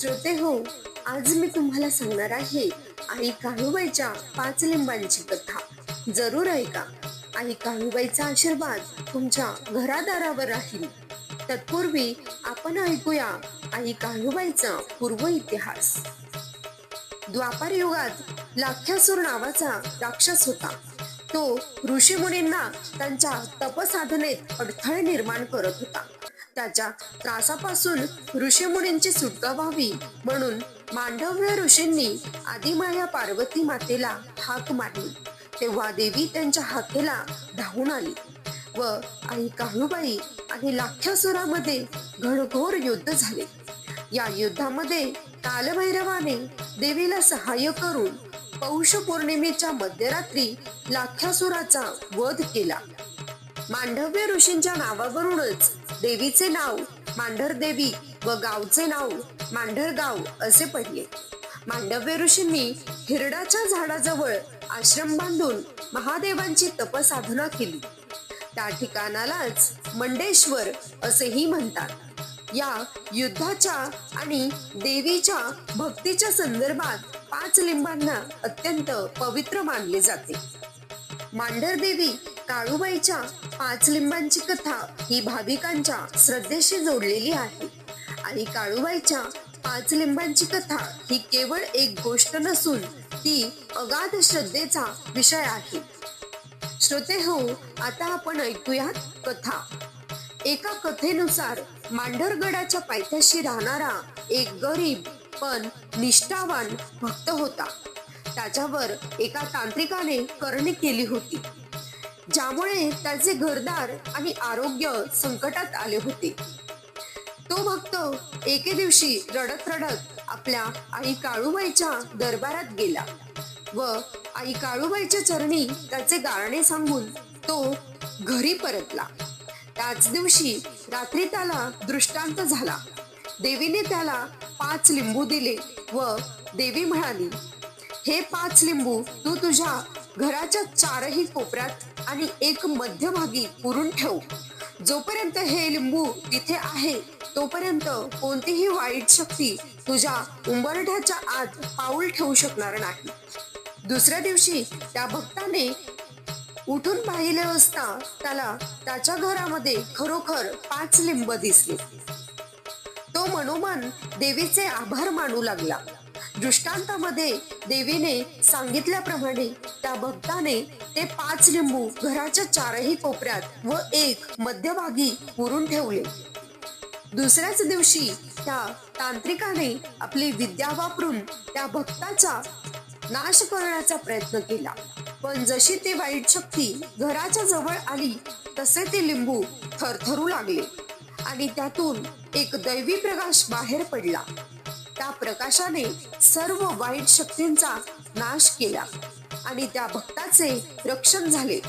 श्रोते हो आज मी तुम्हाला सांगणार आहे आई काळूबाईच्या पाच लिंबांची कथा. जरूर ऐका. आई काळूबाईचा आशीर्वाद तुमच्या घरादारावर राहील. तत्पूर्वी आपण ऐकूया आई काळूबाईचा पूर्व इतिहास. द्वापार युगात लाख्यासूर नावाचा राक्षस होता. तो ऋषी मुनींना त्यांच्या तपसाधनेत अडथळे निर्माण करत होता. त्याच्या त्रासापासून ऋषीमुनींची सुटका व्हावी म्हणून मांडव्य ऋषींनी आदिमाया पार्वती मातेला हाक मारली. तेव्हा देवी त्यांच्या हाकेला धावून आली. व आई काहूबाई आणि लाख्यासुरामध्ये घनघोर युद्ध झाले. या युद्धामध्ये कालभैरवाने देवीला सहाय्य करून पौष पौर्णिमेच्या मध्यरात्री लाख्यासुराचा वध केला. मांडव्य ऋषींच्या नावावरूनच देवीचे नाव मांढर देवी व गावचे नाव मांढर गाव असे पडले. मांडव्य ऋषींनी हिरडाच्या झाडाजवळ आश्रम बांधून महादेवांची तपसाधना केली. त्या ठिकाणालाच मंडेश्वर असेही म्हणतात. या युद्धाच्या आणि देवीच्या भक्तीच्या संदर्भात पाच लिंबांना अत्यंत पवित्र मानले जाते. मांढर देवी काळूबाईच्या पाच लिंबांची कथा ही भाविकांच्या श्रद्धेशी जोडलेली आहे. आणि काळूबाईच्या पाच लिंबांची कथा ही केवळ एक गोष्ट नसून ती अगाध श्रद्धेचा विषय आहे. श्रोते हो आता आपण ऐकूयात कथा. एका कथेनुसार मांढरगडाच्या पायथ्याशी राहणारा एक गरीब पण निष्ठावान भक्त होता. त्याच्यावर एका तांत्रिकाने करणी केली होती. ज्यामुळे त्याचे घरदार आणि आरोग्य संकटात आले होते. तो भक्त एके दिवशी रडत रडत आपल्या आई काळूबाईच्या दरबारात गेला व आई काळूबाईच्या चरणी त्याचे गाणे सांगून तो घरी परतला. त्याच दिवशी रात्री त्याला दृष्टांत झाला. देवीने त्याला पाच लिंबू दिले व देवी म्हणाली हे पाच लिंबू तू तुझ्या घराच्या चारही कोपऱ्यात आणि एक मध्यभागी पुरून ठेव. जोपर्यंत हे लिंबू तिथे आहे तोपर्यंत कोणतीही वाईट शक्ती तुझ्या उंबरठ्याच्या आत पाऊल ठेवू शकणार नाही. दुसऱ्या दिवशी त्या भक्ताने उठून पाहिले असता त्याला त्याच्या घरामध्ये खरोखर पाच लिंब दिसले. तो मनोमन देवीचे आभार मानू लागला. दृष्टांतामध्ये देवीने सांगितल्याप्रमाणे त्या भक्ताने ते पाच लिंबू घराच्या चारही कोपऱ्यात व एक मध्यभागी पुरून ठेवले. दुसऱ्याच दिवशी त्या तांत्रिकाने आपली विद्या वापरून त्या भक्ताचा नाश करण्याचा प्रयत्न केला. पण जशी ती वाईट शक्ती घराच्या जवळ आली तसे ते लिंबू थरथरू लागले आणि त्यातून एक दैवी प्रकाश बाहेर पडला. त्या प्रकाशाने सर्व वाईट शक्तींचा नाश केला आणि त्या भक्ताचे रक्षण झाले.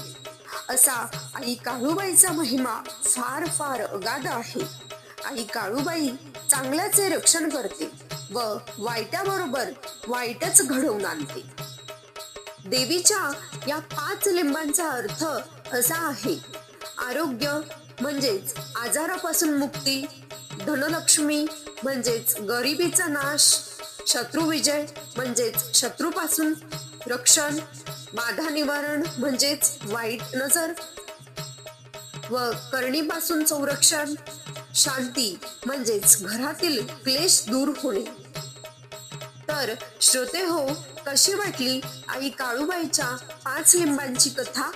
असा आई काळूबाईचा महिमा फार फार अगाध आहे. आई काळूबाई चांगल्याचे रक्षण करते व वाईटाबरोबर वाईटच घडवून आणते. देवीच्या या पाच लिंबांचा अर्थ असा आहे. आरोग्य म्हणजेच आजारापासून मुक्ती धनलक्ष्मी म्हणजेच गरिबीचा नाश शत्रुविजय म्हणजेच शत्रूपासून रक्षण बाधा निवारण म्हणजेच वाईट नजर व करणीपासून संरक्षण शांती म्हणजेच घरातील क्लेश दूर होणे. तर श्रोते हो कशी वाटली आई काळूबाईच्या पाच लिंबांची कथा?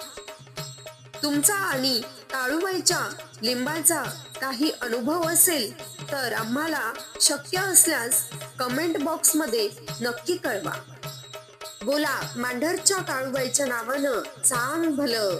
तुमचा आणि काळूबाईच्या लिंबाचा काही अनुभव असेल तर आम्हाला शक्य असल्यास कमेंट बॉक्समध्ये नक्की कळवा. बोला मांढरच्या काळूबाईच्या नावानं चांग भलं